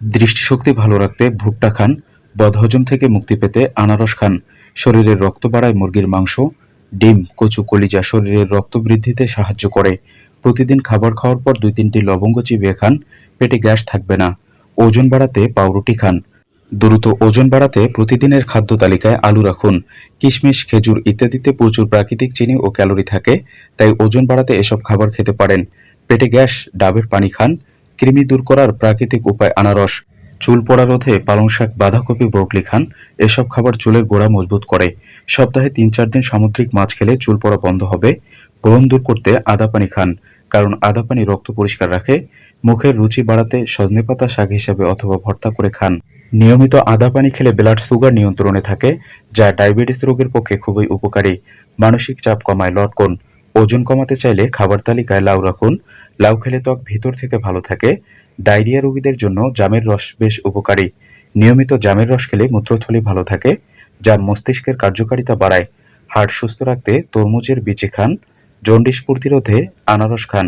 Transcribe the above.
দৃষ্টিশক্তি ভালো রাখতে ভুট্টা খান, বদহজম থেকে মুক্তি পেতে আনারস খান। শরীরের রক্ত বাড়ায় মুরগির মাংস, ডিম, কচু, কলিজা শরীরের রক্ত বৃদ্ধিতে সাহায্য করে। প্রতিদিন খাবার খাওয়ার পর দুই তিনটি লবঙ্গ চিবিয়ে খান, পেটে গ্যাস থাকবে না। ওজন বাড়াতে পাউরুটি খান। দ্রুত ওজন বাড়াতে প্রতিদিনের খাদ্য তালিকায় আলু রাখুন। কিশমিশ, খেজুর ইত্যাদিতে প্রচুর প্রাকৃতিক চিনি ও ক্যালোরি থাকে, তাই ওজন বাড়াতে এসব খাবার খেতে পারেন। পেটে গ্যাস, ডাবের পানি খান কৃমি দূর করার প্রাকৃতিক উপায় আনারস, চুল পড়া রোধে পালং শাক, বাঁধাকপি, ব্রোকলি খান, এসব খাবার চুলের গোড়া মজবুত করে। সপ্তাহে তিন চার দিন সামুদ্রিক মাছ খেলে চুল পড়া বন্ধ হবে। ব্রণ দূর করতে আদা পানি খান, কারণ আদা পানি রক্ত পরিষ্কার রাখে। মুখের রুচি বাড়াতে সজনে পাতা শাক হিসেবে অথবা ভর্তা করে খান। নিয়মিত আদা পানি খেলে ব্লাড সুগার নিয়ন্ত্রণে থাকে, যা ডায়াবেটিস রোগের পক্ষে খুবই উপকারী। মানসিক চাপ কমায় লটকন। ওজন কমাতে চাইলে খাবার তালিকায় লাউ রাখুন। লাউ খেলে ত্বক ভেতর থেকে ভালো থাকে। ডায়রিয়া রোগীদের জন্য জামের রস বেশ উপকারী। নিয়মিত জামের রস খেলে মূত্রথলি ভালো থাকে। যা মস্তিষ্কের কার্যকারিতা বাড়ায়। হার্ট সুস্থ রাখতে তরমুজের বিচে খান। জন্ডিস প্রতিরোধে আনারস খান।